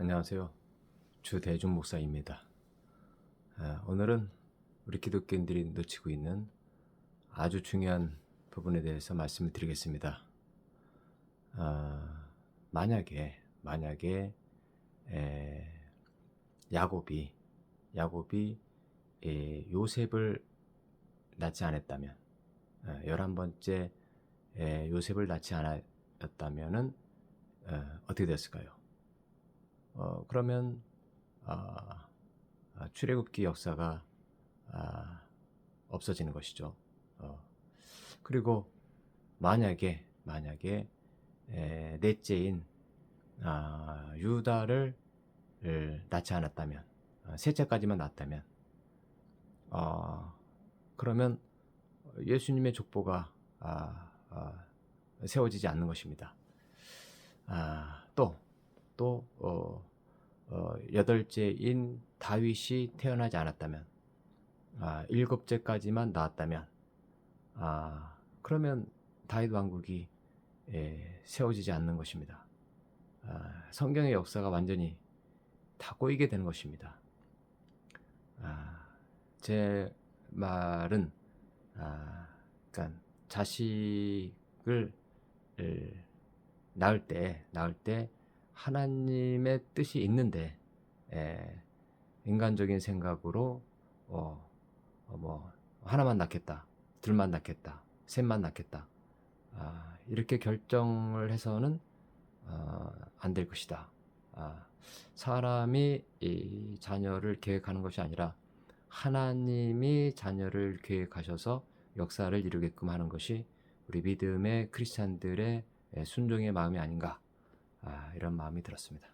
안녕하세요. 주대중 목사입니다. 아, 오늘은 우리 기독교인들이 놓치고 있는 아주 중요한 부분에 대해서 말씀을 드리겠습니다. 아, 만약에 만약에 에, 야곱이 야곱이 에, 요셉을 낳지 않았다면 어, 열한 번째 에, 요셉을 낳지 않았다면은 어, 어떻게 됐을까요? 어, 그러면 아, 아, 출애굽기 역사가 아, 없어지는 것이죠. 어, 그리고 만약에 만약에 에, 넷째인 아, 유다를 을 낳지 않았다면 아, 셋째까지만 낳았다면 어, 그러면 예수님의 족보가 아, 아, 세워지지 않는 것입니다. 아, 또, 또, 어, 어, 여덟째인 다윗이 태어나지 않았다면, 아, 일곱째까지만 나왔다면, 아, 그러면 다윗 왕국이 에, 세워지지 않는 것입니다. 아, 성경의 역사가 완전히 다 꼬이게 되는 것입니다. 아, 제 말은, 아, 그러니까 자식을 을, 낳을 때, 낳을 때 하나님의 뜻이 있는데 에, 인간적인 생각으로 어, 어, 뭐 하나만 낳겠다, 둘만 낳겠다, 셋만 낳겠다 아, 이렇게 결정을 해서는 어, 안될 것이다. 아, 사람이 이 자녀를 계획하는 것이 아니라 하나님이 자녀를 계획하셔서 역사를 이루게끔 하는 것이 우리 믿음의 크리스찬들의 순종의 마음이 아닌가 아, 이런 마음이 들었습니다.